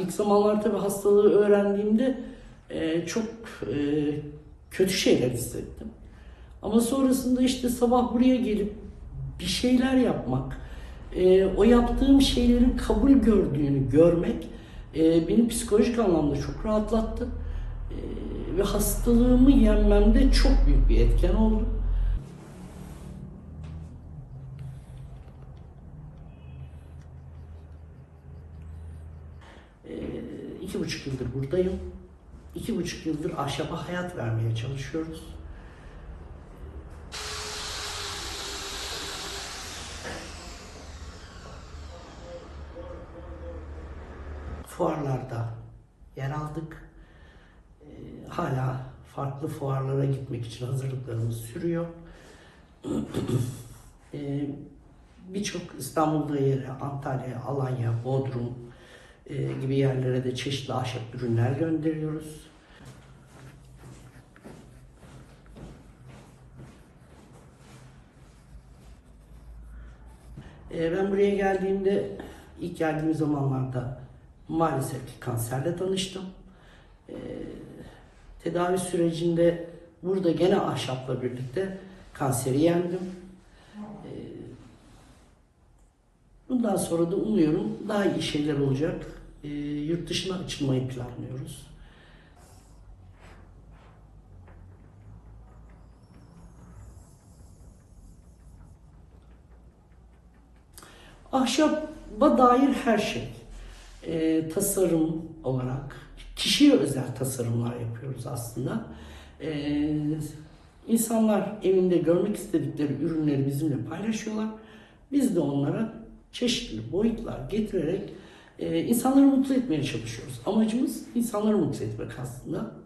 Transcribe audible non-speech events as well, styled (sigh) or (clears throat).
İlk zamanlar tabii hastalığı öğrendiğimde e, çok e, kötü şeyler hissettim. Ama sonrasında işte sabah buraya gelip bir şeyler yapmak, e, o yaptığım şeylerin kabul gördüğünü görmek e, beni psikolojik anlamda çok rahatlattı. E, ve hastalığımı yenmemde çok büyük bir etken oldu. E, iki buçuk yıldır buradayım. İki buçuk yıldır ahşaba hayat vermeye çalışıyoruz. fuarlarda yer aldık. Ee, hala farklı fuarlara gitmek için hazırlıklarımız sürüyor. (clears throat) Ee, Birçok İstanbul'da yere, Antalya, Alanya, Bodrum e, gibi yerlere de çeşitli ahşap ürünler gönderiyoruz. Ee, Ben buraya geldiğimde ilk geldiğim zamanlarda maalesef ki kanserle tanıştım. Ee, Tedavi sürecinde burada gene ahşapla birlikte kanseri yendim. Bundan sonra da umuyorum daha iyi şeyler olacak. Ee, Yurt dışına açılmayı planlıyoruz. Ahşaba dair her şey. Ee, tasarım olarak kişiye özel tasarımlar yapıyoruz aslında. Ee, insanlar evinde görmek istedikleri ürünleri bizimle paylaşıyorlar. Biz de onlara çeşitli boyutlar getirerek e, insanları mutlu etmeye çalışıyoruz. Amacımız insanları mutlu etmek aslında.